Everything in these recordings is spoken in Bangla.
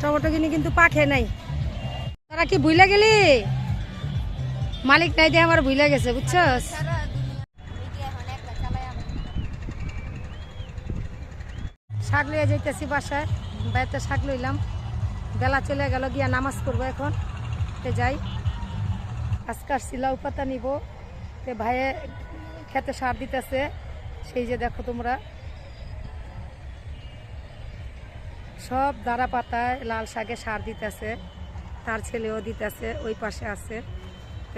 টমেটো কিনে কিন্তু পাখে নাই। তারা কি ভুলে গেলি? মালিক নাই দিয়ে আমার ভুলে গেছে, বুঝছস? শাক লইয়া যাইতেছি বাসায়, বাড়িতে শাক লইলাম। বেলা চলে গেল, গিয়া নামাজ পড়ব এখন। তে যাই। আজকার সিলাউ পাতা নিব। তে ভাইয়ে খেতে সার দিতেছে। সেই যে দেখো তোমরা। সব দাঁড়া পাতায় লাল শাকে সার দিতেছে, তার ছেলেও দিতেছে, ওই পাশে আছে।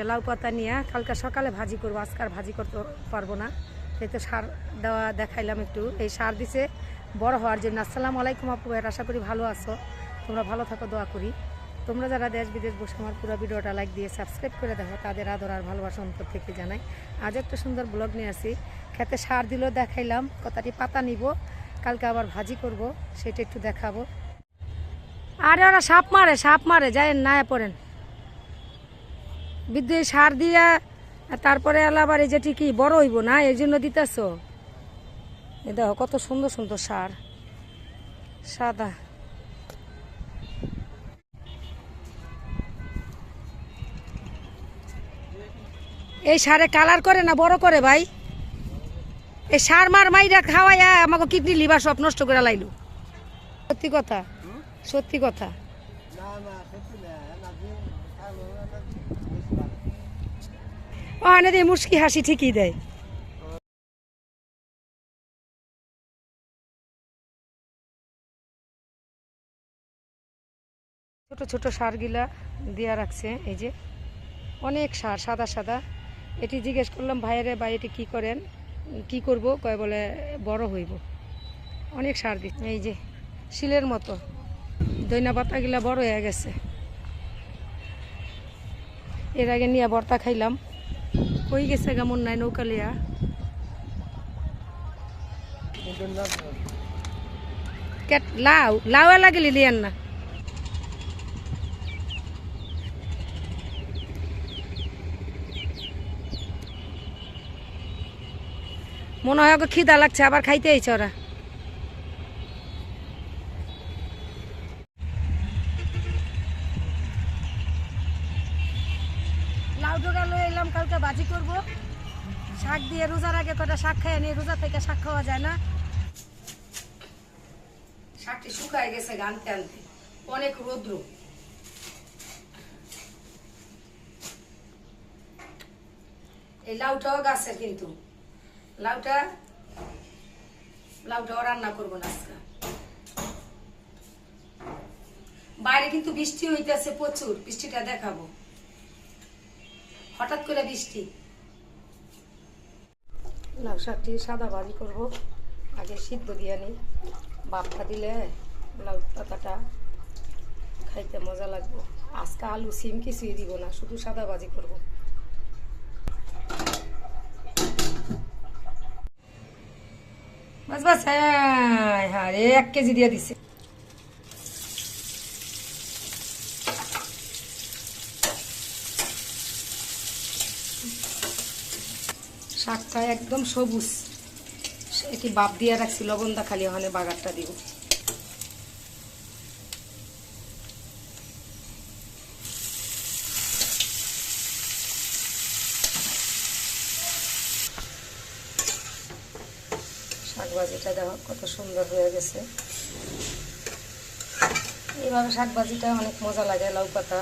লাউ পাতা নিয়ে কালকে সকালে ভাজি করব আজকাল ভাজি করতে পারব না। তাই তো সার দেওয়া দেখাইলাম একটু। এই সার দিছে বড় হওয়ার জন্য। আসসালামু আলাইকুম আপু ভাইয়ের আশা করি ভালো আছো। তোমরা ভালো থাকো, দোয়া করি। তোমরা যারা দেশ বিদেশ বসে আমার পুরো ভিডিওটা লাইক দিয়ে সাবস্ক্রাইব করে দেখো, তাদের আদর আর ভালোবাসা অন্তর থেকে জানাই। আজ একটা সুন্দর ব্লগ নিয়ে আসি। খেতে সার দিলেও দেখাইলাম, কথাটি পাতা নিব। কালকে আবার ভাজি করব, সেটা একটু দেখাবো। আরে ওরা সাপ মারে সাপ মারে যায় না পড়েন। বিদ্যুৎ সার দিয়া তারপরে আবার এই যেটি কি বড় হইব না, এই জন্য দিতেছ? এ দেখো, কত সুন্দর সুন্দর সার। সাদা। এই সারে কালার করে না, বড় করে ভাই? এই সার মার মাইরা খাওয়াইয়া আমাকে কিডনি, লিভার সব নষ্ট করে লাইলু। সত্যি কথা সত্যি কথা। ও আনে দিয়ে মুশকি হাসি ঠিকই দেয়। সারগুলা রাখছে, এই যে। অনেক সার, সাদা সাদা। এটি জিজ্ঞেস করলাম ভাই, এটি কী করেন? কি করব? কয় বলে, বড় হইব। অনেক সার দিচ্ছে। এই যে, শিলের মতো। দইনা পাতাগুলা বড় হয়ে গেছে। এর আগে নিয়ে বর্তা খাইলাম। কই গেছে কেমন নাই নৌকা লিয়া? লাউ লাউ লাগিলি লিয়ান না। মনে হয় ওকে খিদা লাগছে, আবার খাইতে আইছে ওরা। এলাম, কালকে করব। শাক দিয়ে রোজার আগে কটা শাক রোজা থেকে শাক খাওয়া যায় না। শাকটি শুকায় গেছে অনেক রৌদ্র। এই লাউটাও গাছের কিন্তু। লাউটা লাউটাও রান্না করব না আজকে। বাইরে কিন্তু বৃষ্টি হইতেছে প্রচুর, বৃষ্টিটা দেখাবো। হঠাৎ করে বৃষ্টি। লাউ শাকটি সাদা ভাজি করব। আগে সিদ্ধ দিয়ে নিই বাপটা দিলে লাউ পাতাটা খাইতে মজা লাগবো। আজকে আলু সিম কিছুই দিব না, শুধু সাদা ভাজি করব। বাস বাস হ্যাঁ হ্যাঁ রে এক কেজি দিয়ে দিছে। শাকটা একদম সবুজ। এটি বাপ দিয়ে রাখছি লবণটা খালি ওখানে বাগারটা দিব। শাক ভাজিটা দেখো কত সুন্দর হয়ে গেছে। এইভাবে শাকভাজিটা অনেক মজা লাগে লাউ পাতা।